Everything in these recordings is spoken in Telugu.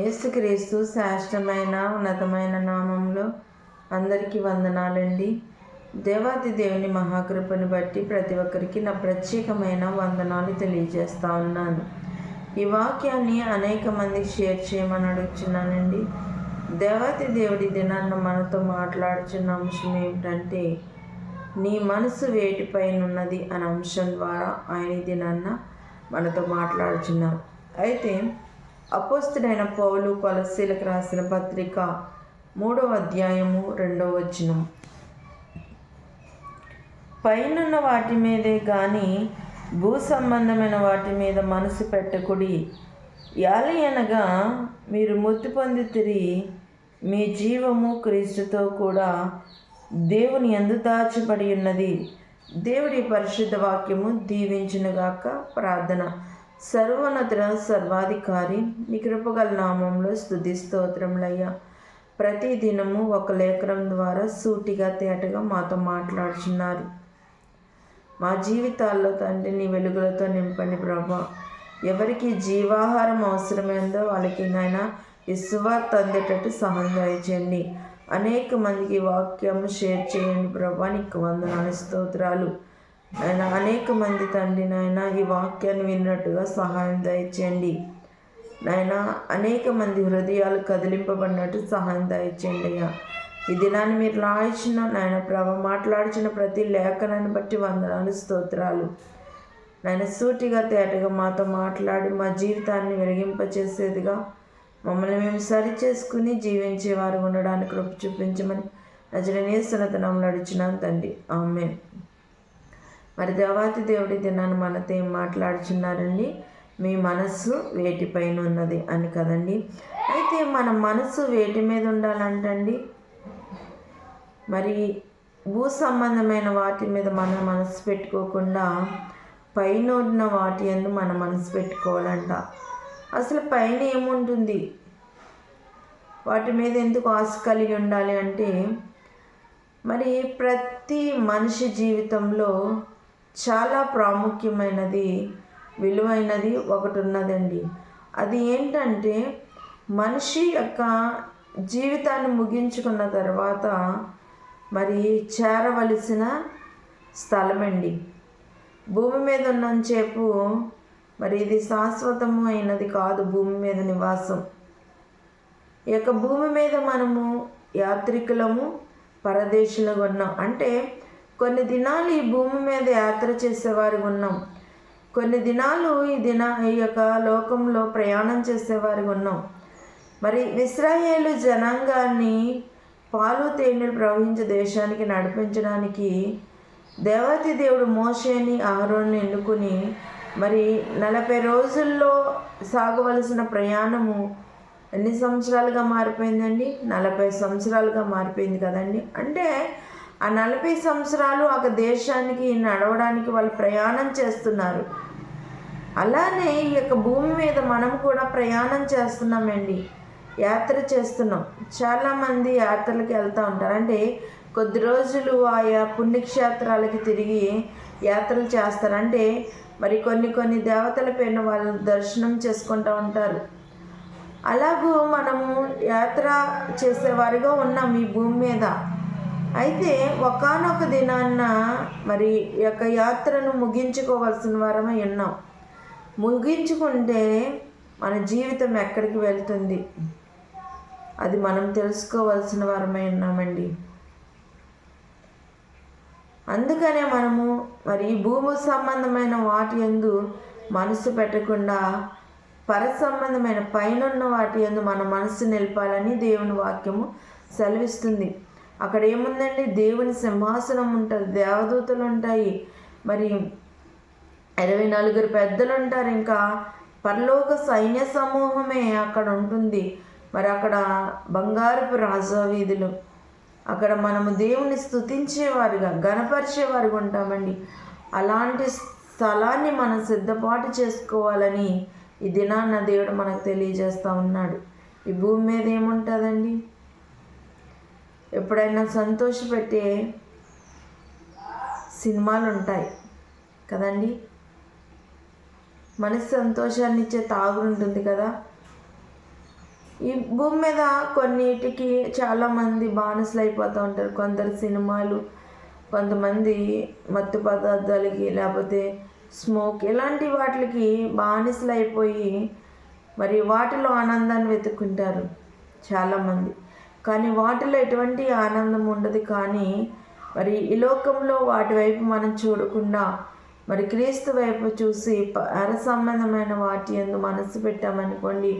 యేసుక్రీస్తు శ్రేష్టమైన ఉన్నతమైన నామంలో అందరికీ వందనాలండి. దేవాది దేవుని మహాకృపను బట్టి ప్రతి ఒక్కరికి నా ప్రత్యేకమైన వందనాలు తెలియజేస్తా ఉన్నాను. ఈ వాక్యాన్ని అనేక మందికి షేర్ చేయమని అడుగుతున్నానండి దేవాతి దేవుడి దినాన్న మనతో మాట్లాడుచున్న అంశం ఏమిటంటే నీ మనసు వేటిపైన ఉన్నది అనే అంశం ద్వారా ఆయన దినాన్న మనతో మాట్లాడుచున్నారు. అయితే అపోస్తుడైన పౌలు కొలసీలకు రాసిన పత్రిక మూడవ అధ్యాయము రెండవ వచనం. పైనున్న వాటి మీదే కానీ భూ సంబంధమైన వాటి మీద మనసు పెట్టకుడి. యాలి అనగా మీరు మృతి పొంది తిరిగి మీ జీవము క్రీస్తుతో కూడా దేవుని ఎందు దాచబడి ఉన్నది. దేవుడి పరిశుద్ధ వాక్యము దీవించునుగాక ప్రార్థన. సర్వోన్నతుల సర్వాధికారి నీ కృపగల నామంలో స్థుతి స్తోత్రములయ్యా. ప్రతి దినము ఒక లేఖనం ద్వారా సూటిగా తేటగా మాతో మాట్లాడుచున్నారు. మా జీవితాల్లో తండ్రి నీ వెలుగులతో నింపండి ప్రభా. ఎవరికి జీవాహారం అవసరమైందో వాళ్ళకి నాయన విశ్వార్త అందేటట్టు సహాయం దయచేయండి. అనేక మందికి వాక్యం షేర్ చేయండి ప్రభా. నీకు వందనాలు స్తోత్రాలు. ఆయన అనేక మంది తండ్రి నాయన ఈ వాక్యాన్ని విన్నట్టుగా సహాయం దయచేయండి. నాయన అనేక మంది హృదయాలు కదిలింపబడినట్టు సహాయం దయచేయండి అయ్యా. ఈ దినాన్ని మీరు రాయించిన నాయన ప్రభ మాట్లాడిచిన ప్రతి లేఖనాన్ని బట్టి వందనాలు స్తోత్రాలు. నాయన సూటిగా తేటగా మాతో మాట్లాడి మా జీవితాన్ని వెలిగింపచేసేదిగా మమ్మల్ని మేము సరి చేసుకుని జీవించేవారు ఉండడానికి కృప చూపించమని నజరనీయసనతనంలో అడిచినాను తండ్రి. ఆమె మరి దేవాతి దేవుడి దినాన్ని మనతో ఏం మాట్లాడుచున్నారండి? మీ మనస్సు వేటిపైన ఉన్నది అని కదండి. అయితే మన మనస్సు వేటి మీద ఉండాలంటండి. మరి భూ సంబంధమైన వాటి మీద మన మనసు పెట్టుకోకుండా పైన ఉన్న వాటి ఎందు మన మనసు పెట్టుకోవాలంట. అసలు పైన ఏముంటుంది? వాటి మీద ఎందుకు ఆశ కలిగి ఉండాలి అంటే మరి ప్రతి మనిషి జీవితంలో చాలా ప్రాముఖ్యమైనది విలువైనది ఒకటి ఉన్నదండి అది ఏంటంటే మనిషి యొక్క జీవితాన్ని ముగించుకున్న తర్వాత మరి చేరవలసిన స్థలమండి. భూమి మీద ఉన్నంతసేపు మరి ఇది శాశ్వతము అయినది కాదు భూమి మీద నివాసం. ఈ యొక్క భూమి మీద మనము యాత్రికులము పరదేశులుగా ఉన్నాం. అంటే కొన్ని దినాలు ఈ భూమి మీద యాత్ర చేసేవారు ఉన్నాం. కొన్ని దినాలు ఈ దిన ఈ యొక్క లోకంలో ప్రయాణం చేసేవారు ఉన్నాం. మరి ఇస్రాయేలు జనాంగాన్ని పాలు తేనెలు ప్రవహించే దేశానికి నడిపించడానికి దేవతి దేవుడు మోషేని ఆహారాన్ని ఎన్నుకుని మరి నలభై రోజుల్లో సాగవలసిన ప్రయాణము ఎన్ని సంవత్సరాలుగా మారిపోయిందండి? నలభై సంవత్సరాలుగా మారిపోయింది కదండి. అంటే ఆ నలభై సంవత్సరాలు ఒక దేశానికి నడవడానికి వాళ్ళు ప్రయాణం చేస్తున్నారు. అలానే ఈ యొక్క భూమి మీద మనం కూడా ప్రయాణం చేస్తున్నామండి. యాత్ర చేస్తున్నాం. చాలామంది యాత్రలకు వెళ్తూ ఉంటారు. అంటే కొద్ది రోజులు ఆయా పుణ్యక్షేత్రాలకి తిరిగి యాత్రలు చేస్తారు. అంటే మరి కొన్ని కొన్ని దేవతల పేరున వాళ్ళు దర్శనం చేసుకుంటూ ఉంటారు. అలాగూ మనము యాత్ర చేసేవారిగా ఉన్నాం ఈ భూమి మీద. అయితే ఒకనొక దినాన్న మరి ఈ యొక్క యాత్రను ముగించుకోవాల్సిన వారమై ఉన్నాం. ముగించుకుంటే మన జీవితం ఎక్కడికి వెళ్తుంది? అది మనం తెలుసుకోవాల్సిన వారమై ఉన్నామండి. అందుకనే మనము మరి భూమి సంబంధమైన వాటి ఎందు మనసు పెట్టకుండా పర సంబంధమైన పైనున్న వాటి ఎందు మన మనసు నిలపాలని దేవుని వాక్యము సెలవిస్తుంది. అక్కడ ఏముందండి? దేవుని సింహాసనం ఉంటుంది దేవదూతలు ఉంటాయి. మరి ఇరవై నలుగురు పెద్దలు ఉంటారు ఇంకా. పరలోక సైన్య సమూహమే అక్కడ ఉంటుంది. మరి అక్కడ బంగారపు రాజా వీధులు అక్కడ మనము దేవుని స్థుతించేవారుగా గణపరిచేవారుగా ఉంటామండి. అలాంటి స్థలాన్ని మనం సిద్ధపాటు చేసుకోవాలని ఈ దినాన్న దేవుడు మనకు తెలియజేస్తూ ఉన్నాడు. ఈ భూమి మీద ఏముంటుందండి? ఎప్పుడైనా సంతోషపెట్టే సినిమాలు ఉంటాయి కదండి? మనసు సంతోషాన్ని ఇచ్చే తాగుడు ఉంటుంది కదా? ఈ భూమి మీద కొన్నిటికి చాలామంది బానిసలు అయిపోతూ ఉంటారు కొందరు సినిమాలు కొంతమంది మత్తు పదార్థాలకి లేకపోతే స్మోక్ ఇలాంటి వాటికి బానిసలు అయిపోయి మరి వాటిలో ఆనందాన్ని వెతుక్కుంటారు చాలామంది. కానీ వాటిలో ఎటువంటి ఆనందం ఉండదు కానీ మరి ఈ లోకంలో వాటి వైపు మనం చూడకుండా మరి క్రీస్తు వైపు చూసి అరసంబంధమైన సంబంధమైన వాటి ఎందు మనసు పెట్టామనుకోండి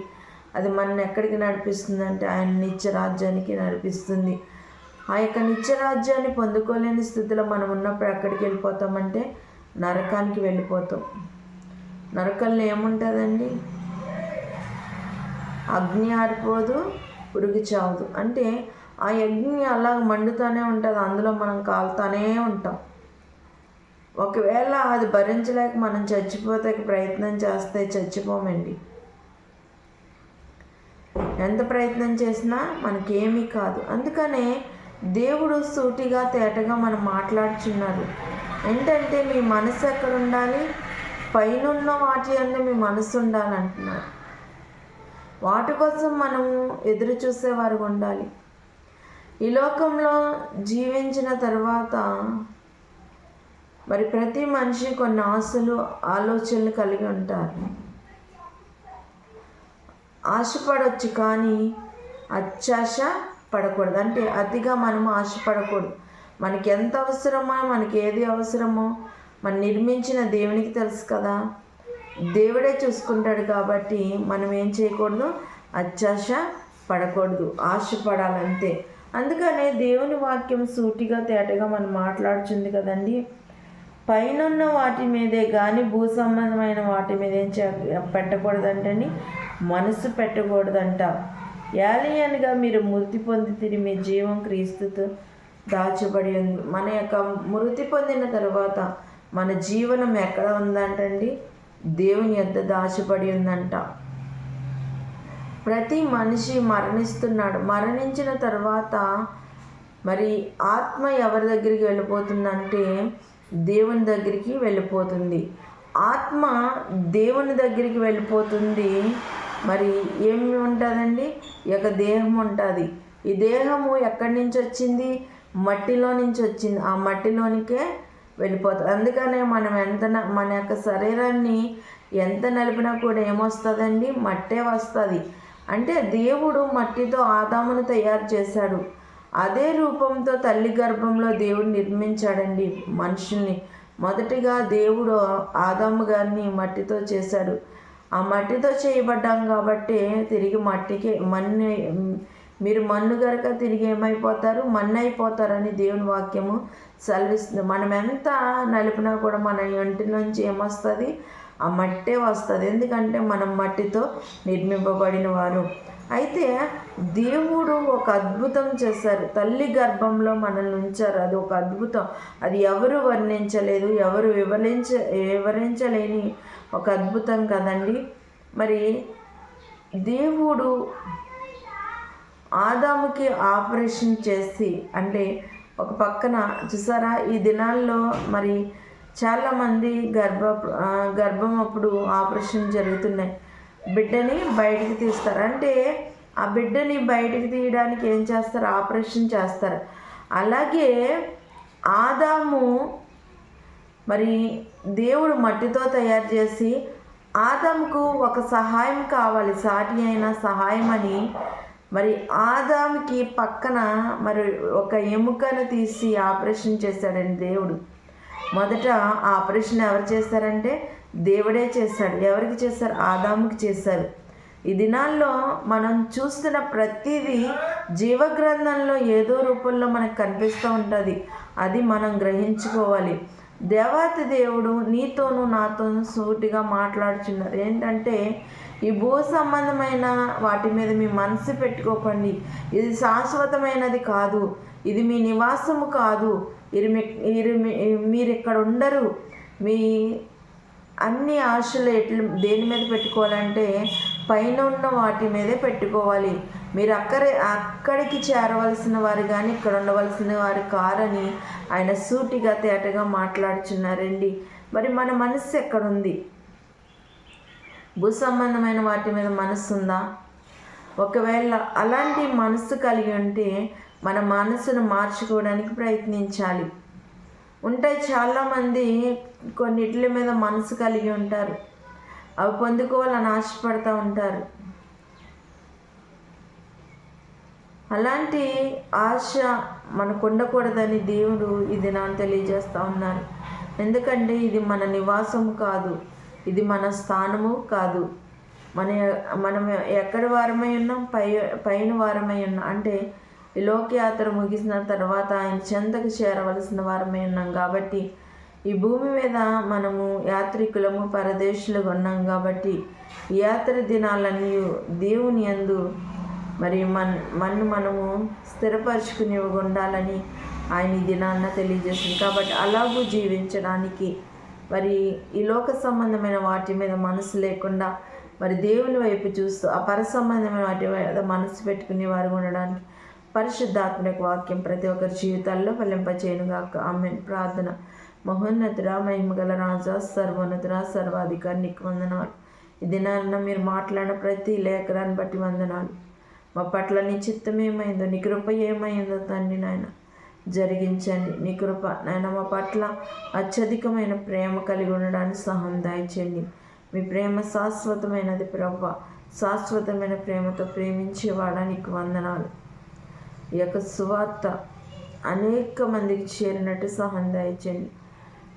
అది మనల్ని ఎక్కడికి నడిపిస్తుంది అంటే ఆయన నిత్య రాజ్యానికి నడిపిస్తుంది. ఆ యొక్క నిత్య రాజ్యాన్ని పొందుకోలేని స్థితిలో మనం ఉన్నప్పుడు ఎక్కడికి వెళ్ళిపోతామంటే నరకానికి వెళ్ళిపోతాం. నరకంలో ఏముంటుందండి? అగ్ని ఆరిపోదు పురుగు చావదు అంటే ఆ యజ్ఞి అలా మండుతూనే ఉంటుంది అందులో మనం కాలుతూనే ఉంటాం. ఒకవేళ అది భరించలేక మనం చచ్చిపోతే ప్రయత్నం చేస్తే చచ్చిపోమండి. ఎంత ప్రయత్నం చేసినా మనకేమీ కాదు. అందుకనే దేవుడు సూటిగా తేటగా మనం మాట్లాడుచున్నారు. ఏంటంటే మీ మనసు ఎక్కడ ఉండాలి పైనున్న వాటి అందు మీ మనసు ఉండాలంటున్నారు. వాటి కోసం మనము ఎదురు చూసేవారు ఉండాలి. ఈ లోకంలో జీవించిన తర్వాత మరి ప్రతి మనిషి కొన్ని ఆశలు ఆలోచనలు కలిగి ఉంటారు. ఆశపడవచ్చు కానీ అత్యాశ పడకూడదు. అంటే అతిగా మనం ఆశపడకూడదు. మనకి ఎంత అవసరమో మనకి ఏది అవసరమో మనం నిర్మించిన దేవునికి తెలుసు కదా. దేవుడే చూసుకుంటాడు కాబట్టి మనం ఏం చేయకూడదు? అత్యాశ పడకూడదు ఆశపడాలంతే. అందుకనే దేవుని వాక్యం సూటిగా తేటగా మనం మాట్లాడుచుంది కదండి. పైనున్న వాటి మీదే కానీ భూ సంబంధమైన వాటి మీద ఏం పెట్టకూడదంటని మనసు పెట్టకూడదంట. యాలియన్గా మీరు మృతి పొందితిరి మీ జీవం క్రీస్తుతో దాచబడి ఉంది. మన యొక్క మృతి పొందిన తర్వాత మన జీవనం ఎక్కడ ఉందంటండి? దేవుని యొద్ద దాచిపడి ఉందంట. ప్రతి మనిషి మరణిస్తున్నాడు. మరణించిన తర్వాత మరి ఆత్మ ఎవరి దగ్గరికి వెళ్ళిపోతుందంటే దేవుని దగ్గరికి వెళ్ళిపోతుంది. ఆత్మ దేవుని దగ్గరికి వెళ్ళిపోతుంది. మరి ఏమి ఉంటుందండి? యొక్క దేహం ఉంటుంది. ఈ దేహము ఎక్కడి నుంచి వచ్చింది? మట్టిలో నుంచి వచ్చింది. ఆ మట్టిలోనికే వెళ్ళిపోతుంది అందుకనే మనం ఎంత మన యొక్క శరీరాన్ని ఎంత నలిపినా కూడా ఏమొస్తుందండి? మట్టే వస్తుంది. అంటే దేవుడు మట్టితో ఆదామును తయారు చేశాడు. అదే రూపంతో తల్లి గర్భంలో దేవుడు నిర్మించాడండి మనుషుల్ని. మొదటిగా దేవుడు ఆదాము గారిని మట్టితో చేశాడు. ఆ మట్టితో చేయబడ్డాం కాబట్టి తిరిగి మట్టికి మన్ని మీరు మన్ను గరక తిరిగి ఏమైపోతారు? మన్ను అయిపోతారని దేవుని వాక్యము సెలవిస్తుంది. మనం ఎంత నలిపినా కూడా మన ఇంటి నుంచి ఏమొస్తుంది? ఆ మట్టే వస్తుంది. ఎందుకంటే మనం మట్టితో నిర్మింపబడిన వారు. అయితే దేవుడు ఒక అద్భుతం చేశారు. తల్లి గర్భంలో మనల్ని ఉంచారు. అది ఒక అద్భుతం. అది ఎవరు వర్ణించలేదు ఎవరు వివరించ వివరించలేని ఒక అద్భుతం కదండి. మరి దేవుడు ఆదాముకి ఆపరేషన్ చేసి అంటే ఒక పక్కన చూసారా? ఈ దినాల్లో మరి చాలామంది గర్భ గర్భం అప్పుడు ఆపరేషన్ జరుగుతున్నాయి. బిడ్డని బయటికి తీస్తారు. అంటే ఆ బిడ్డని బయటికి తీయడానికి ఏం చేస్తారు? ఆపరేషన్ చేస్తారు. అలాగే ఆదాము మరి దేవుడు మట్టితో తయారు చేసి ఆదాముకు ఒక సహాయం కావాలి. సాటి అయిన సహాయం అని మరి ఆదాముకి పక్కన మరి ఒక ఎముకను తీసి ఆపరేషన్ చేశాడండి దేవుడు. మొదట ఆపరేషన్ ఎవరు చేశారంటే దేవుడే చేశాడు ఎవరికి చేశారు ఆదాముకి చేశారు ఈ దినాల్లో మనం చూస్తున్న ప్రతిదీ జీవగ్రంథంలో ఏదో రూపంలో మనకు కనిపిస్తూ ఉంటుంది. అది మనం గ్రహించుకోవాలి. దేవాతి దేవుడు నీతోనూ నాతోనూ సూటిగా మాట్లాడుచున్నారు. ఏంటంటే ఈ భూ సంబంధమైన వాటి మీద మీ మనసు పెట్టుకోకండి. ఇది శాశ్వతమైనది కాదు. ఇది మీ నివాసము కాదు. ఇది మీరు ఇక్కడ ఉండరు. మీ అన్ని ఆశలు ఎట్లు దేని మీద పెట్టుకోవాలంటే పైన ఉన్న వాటి మీదే పెట్టుకోవాలి. మీరు అక్కడే అక్కడికి చేరవలసిన వారు కానీ ఇక్కడ ఉండవలసిన వారు కారని ఆయన సూటిగా తేటగా మాట్లాడుచున్నారండి. మరి మన మనస్సు ఎక్కడుంది? భూ సంబంధమైన వాటి మీద మనసు ఉందా ఒకవేళ అలాంటి మనసు కలిగి ఉంటే మన మనసును మార్చుకోవడానికి ప్రయత్నించాలి. ఉంటాయి చాలామంది కొన్నిటి మీద మనసు కలిగి ఉంటారు. అవి పొందుకోవాలని ఆశపడుతూ ఉంటారు. అలాంటి ఆశ మనకు ఉండకూడదని దేవుడు ఇది నాకు తెలియజేస్తూ ఉన్నారు ఎందుకంటే ఇది మన నివాసం కాదు. ఇది మన స్థానము కాదు. మన మనం ఎక్కడి వారమై ఉన్నాం? పై పైన వారమై ఉన్నాం. అంటే ఈ లోకయాత్ర ముగిసిన తర్వాత ఆయన చెంతకు చేరవలసిన వారమై ఉన్నాం కాబట్టి ఈ భూమి మీద మనము యాత్రికులము పరదేశులుగా ఉన్నాం కాబట్టి యాత్ర దినాలన్నీ దేవుని యందు మరి మన్ మన్ను మనము స్థిరపరచుకుని ఉండాలని ఆయన ఈ దినాన్న తెలియజేసింది. కాబట్టి అలాగూ జీవించడానికి మరి ఈ లోక సంబంధమైన వాటి మీద మనసు లేకుండా మరి దేవుని వైపు చూస్తూ ఆ పర సంబంధమైన వాటి మీద మనసు పెట్టుకునే వారు ఉండడానికి పరిశుద్ధాత్మక వాక్యం ప్రతి ఒక్కరి జీవితాల్లో ఫలింపచేయనుగాక. ఆమె ప్రార్థన. మహోన్నతుడ మహిమగల రాజా సర్వోన్నతుడ సర్వాధికారి నీకు వందనాలు. ఈ దినాన్న మీరు మాట్లాడిన ప్రతి లేఖనాన్ని బట్టి వందనాలు. మా పట్ల నీ చిత్తం ఏమైందో నీ కృప ఏమైందో తండ్రి నాయన జరిగించండి. నీ కృప నాయన మా పట్ల అత్యధికమైన ప్రేమ కలిగి ఉండడానికి సహం దాయించండి మీ ప్రేమ శాశ్వతమైనది ప్రభ. శాశ్వతమైన ప్రేమతో ప్రేమించేవాడా నీకు వందనాలు. ఈ యొక్క సువార్త అనేక మందికి చేరినట్టు సహం దాయించండి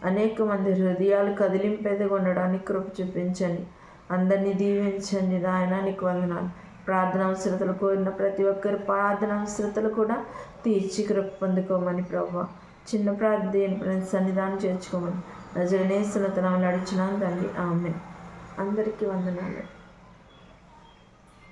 అనేక మంది హృదయాలు కదిలింపేదిగా ఉండడానికి కృప చూపించండి. అందరినీ దీవించండి నాయన నీకు వందనాలు. ప్రార్థన అవసరతలు కోరిన ప్రతి ఒక్కరి ప్రార్థన అవసరతలు కూడా తీర్చి కృప పొందుకోమని ప్రభు చిన్న ప్రార్థన సన్నిధానం చేర్చుకోమని. నజరనేసులతనం నడిచిన తండ్రి. ఆమె అందరికీ వందనాలు.